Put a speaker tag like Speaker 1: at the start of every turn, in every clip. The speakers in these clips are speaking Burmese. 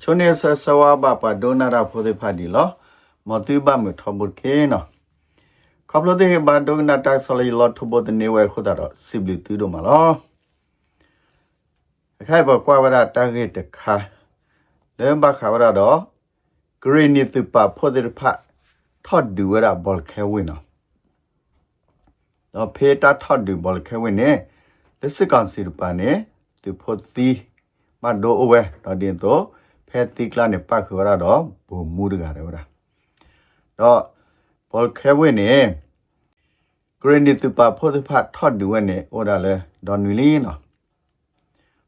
Speaker 1: ချုံနေဆဆဝဘပဒိုနာရာဖိုဒေဖာဒီလောမတူဘမထဘုကေနော်ခပလိုဒေဘဒိုနာတက်ဆလီလောထဘဒနေဝဲခုဒါတော့စီဘလီတူတို့မလောအခိုင်ဘကွာဝရတာဂေတခါလဲဘခါဝရတော့ဂရီနီတူပဖိုဒေဖာထော့ဒူဝရဘောလခဲဝင်းနော်တော့ဖေတာထော့ဒူဘောလခဲဝင်းနေလက်စကန်စီရပါနေသူဖို့တီမဒိုအဝဲတော့တင်တော့ ဖဲတီကလာနေပတ်ခရတော့ဘူမူတကားတယ်ဗျာတော့ဘောလခဲဝင်းနေဂရီနီတူပဖိုဒေဖာထော့ဒူဝဲနေဩဒါလဲဒေါ်နူလီနော်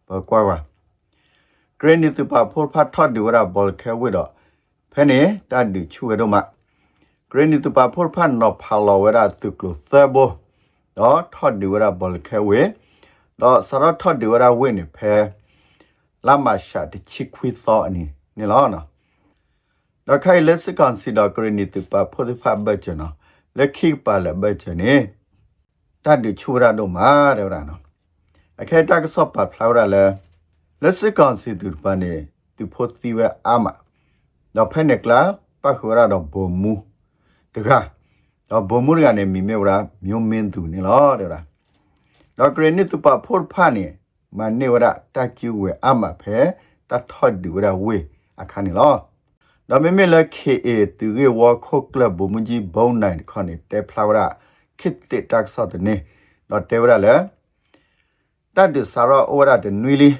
Speaker 1: ဘောကွာကွာဂရီနီတူပဖိုဖာထော့ဒူဝရဘောလခဲဝဲတော့ဖဲနေတတ်ဒူချူရတော့မှာဂရနီတူပါဖော်ဖန်နော်ဖာလောဝရတုကလသဘောတော့ထော်ဒီဝရဘောလခဲဝေတော့စရထော်ဒီဝရဝေနေဖဲ လာမရှာတချီခွီသောအနီနေလောနော်တော့ခိုင်လက်စကန်စီတော့ဂရနီတူပါဖော်ဖန်ဘတ်ချနော်လက်ခိပါလဘတ်ချနေတတ်ဒီချူရတော့မာရရနော်အခဲတက်ဆော့ပါဖလာရလဲလက်စကန်စီတူပါနေသူဖို့တီဝဲအာမတော့ဖဲနေကလာပခရတော့ဘုံမူတကားတော့ဘုံမှုကနေမိမေဝရာမြို့မင်းသူနေလို့တဲ့လားတော့ဂရနစ်သူပါဖို့ဖာနေ မနေဝရာတကျူဝဲအမဖဲတထော့ဒီဝရာဝေအခါနေလို့တော့မေမေလခေအေသူရေဝခုတ်ကလဘုံမကြီးဘုံနိုင်ခနဲ့တဲဖလာဝရာခစ်တက်တက်ဆော့တဲ့နေတော့တဲဝရာလေတတ်ဒီဆာရဝရာတဲ့နွီလီ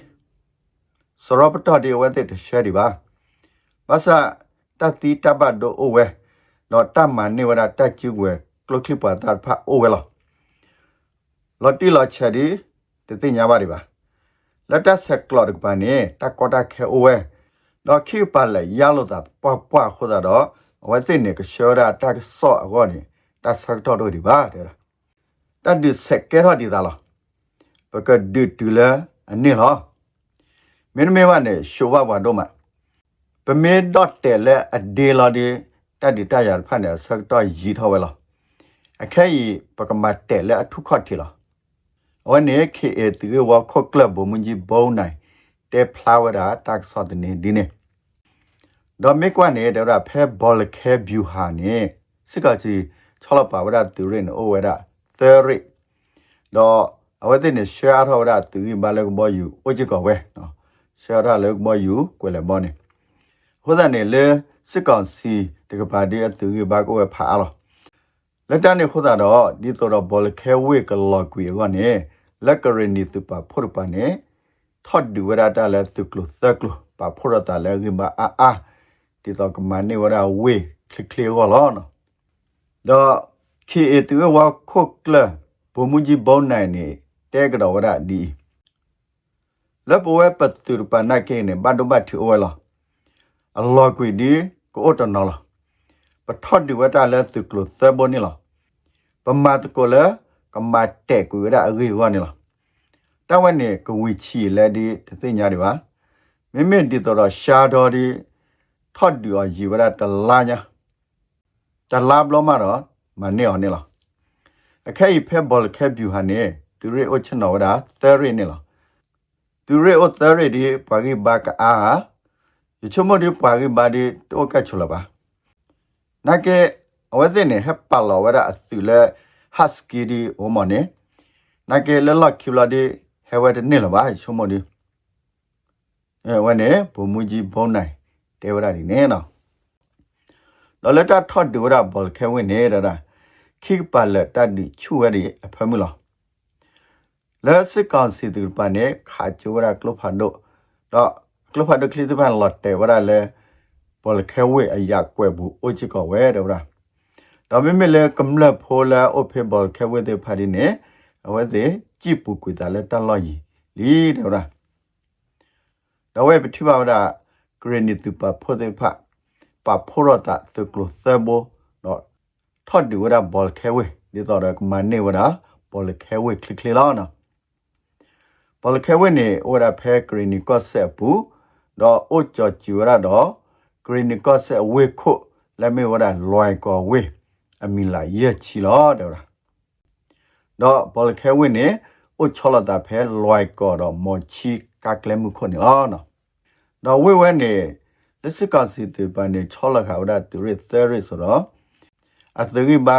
Speaker 1: စရပတဒီဝဲတဲ့ရှယ်ဒီပါဘာသာတတိတဘတ်ဒိုအိုဝဲတော့တမန်နေဝရတက်ကျူဝဲကလခလပတာဖာအိုဝဲလောလော်တီလော်ချယ်ဒီတသိညာပါဒီပါ လက်တက်ဆက်ကလော်ဒကပါနေတကောတာခဲအိုဝဲတော့ခိပါလေရလို့တာပွားပွားခိုးတာတော့ဝဲသိနေကရှောရာတက်ဆော့အောနေတက်ဆက်တော့တို့ဒီပါတဲ့တတ်ဒီဆက်ကဲတော့ဒီသားလောပကဒူတူလာအနေလောမင်းမေဝနဲ့ရှိုးဝဝတော့မှာပမေဒေါတ်တယ်လေအဒေလာဒီတက်ဒီတရဖတ်နေဆက်တော့ရီထောဝဲလားအခဲဤပကမတ်တဲလဲအထုခတ်ထီလား ဝနေခေအတူဝခော့ကလပ်ဘုံမကြီးဘုံနိုင်တဲဖလာဝရာတက်ဆော့တဲ့နေဒီနေဒေါ်မီကွာနေဒေါ်ရဖဲဘောလခဲဘျူဟာနေစစ်ကကြီးချောလပါဝရာတူရင်အိုဝရာသယ်ရီတော့အဝတဲ့နေရှာထောရာတူဘာလကဘောယူဝကြကောဝဲနော်ရှာရလကဘောယူကွယ်လေဘောနေဟိုတဲ့နေလေစစ်ကောင်စီတကပါဒီအတူရပါကိုဖာလောလက်တနေခုသာတော့ဒီတော့ဘောလခဲဝေကလော်ကွေကနေ လက်ကရနီတူပါဖို့ပါနေထော့ဒူဝရတာလဲတူကလသကလပါဖို့ရတာလဲဂိမအာအာဒီတော့ကမနေဝရဝေခလခလဝလောနော်တော့ခေအတူဝခုတ်ကလဘုံမူကြီးဘောင်းနိုင်နေတဲကတော်ဝရဒီလက်ပွဲပတ်တူပနာကေနေဘတ်ဒဘတ်ထီအိုလာအလောကွေဒီကိုတနော်လားပထော့ဒီဝတာလဲသူကလသဘနီလားပမာတကိုလဲ ကမတဲ့ကွေရအဂေဝနီလားတဝနေကဝီချီလဲဒီတသိညာဒီပါမိမိဒီတော့ရှာတော်ဒီထော့ဒီော်ရီဝရတလာညာတလာဘလမတော့မနေအောင်နေလားအခဲဖက်ဘောလခဲဗျူဟာနေသူရေအချနော်ဒါသယ်ရီနေလားသူရေအသယ်ရီဒီပါဂိဘကအာယချုံမဒီပါဂိဘာဒီတောကချလပါနာကေအဝဲတဲ့နေဟပ်ပါလောဝရအသူလဲ ဟတ်စကီဒီအိုမနေနာကေလလကျူလာဒီဟဲဝဲတဲ့နေလပါချုံမဒီအဲဝဲနေဘူမူကြီးဘုံနိုင်တေဝရဒီနေနော်လောလက်တာထော့ဒူရဘောလခဲဝင်းနေရတာခိပါလက်တတ်ဒီချူရဒီအဖမလို့လက်စစ်ကောင်စီတူပနေခါချူရကလဖတ်တော့တော့ကလဖတ်ဒကလီတပန်လော်တေဝရလဲဘောလခဲဝဲအရာကွဲဘူးအိုချီကောဝဲတော့လား ဒါပေမဲ့လဲကမ္လဖိုလာအိုဖေဘောလခဲဝဲတဲ့ဖာဒီနေအဝဲတဲ့ကြည့်ပူကွေတာလဲတလော်ကြီးလီတော့လားတော့ဝဲပတိပါဝဒဂရနီတူပါဖိုတဲ့ဖာပါဖိုရတာသကလသဘောတော့ထော့ဒီဝရဘောလခဲဝဲဒီတော့ကမနေဝရဘောလခဲဝဲကလစ်ကလီလာနော်ဘောလခဲဝဲနေဝရဖဲဂရနီကော့ဆက်ဘူးတော့အိုချောကျူရတော့ဂရီနီကော့ဆက်ဝေခုလက်မေဝရလွိုင်ကောဝေ အမီလာရဲ့ချီလောတဲ့လားတော့ဘောလခဲဝင်းနေအိုချောလတာဖဲလွိုင်ကောတော့မော်ချီကကလဲမှုခွနေလောနော်တော့ဝေဝဲနေလက်စကစီတေပန်နေချောလခါဝဒတူရသရဆိုတော့အသဂိဘာ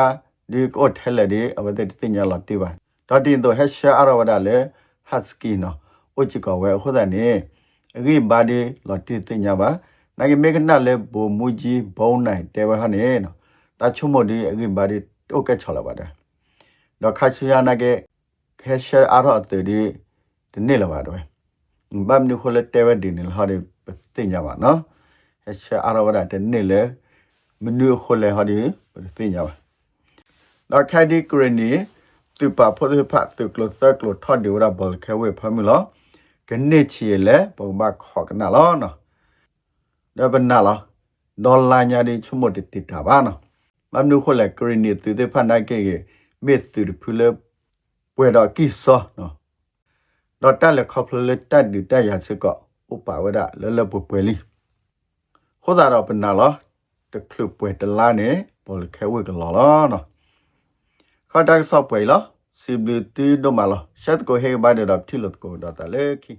Speaker 1: ဒီကိုထဲလေဒီအဝတဲ့တင်ညာလာတိပါတော့တင်တော့ဟက်ရှာအရဝဒလေဟတ်စကီနော်ဥချီကဝဲခုဒနေအဂိဘာဒီလာတိတင်ညာပါနိုင်မေကနလေဘူမူကြီးဘုံနိုင်တဲဝဟနေနော် တာချုံမဒီအဂိဘာဒီတိုကဲချောလာပါတယ်တော့ခါချီယာနာကေခဲရှာအရအတေဒီဒီနေလာပါတော့ဘမ်နုခလတဲဝဒီနေလာဒီတင်ညာပါနော်ဟက်ရှာအရဝဒတဲ့နေလေမနုခလဟာဒီတင်ညာပါတော့ခိုင်ဒီကရနီသူပါဖို့ဖတ်သူကလသကလထဒီဝရဘလခဲဝေဖမလို့ကနေချီလေပုံမခေါက နာလောနော်ဒါဘနာလောဒေါ်လာညာဒီချုံမတတိတာပါနော်မမ်နုခလကရနီသူတဲ့ဖတ်နိုင်ကေမေသူဖူလပွဲတော့ကိစောနော်တော့တက်လက်ခေါပလလက်တက်ဒီတက်ရစကောဥပဝဒလလပပွဲလီခေါ်တာတော့ဘနာလောတကလုပွဲတလာနေဘလခဲဝေကလောလောနော်ခါတက်ဆော့ပွဲလားစီဘလတီဒိုမာလားရှက်ကိုဟေဘာဒေတော့တီလတ်ကိုဒါတလေခီ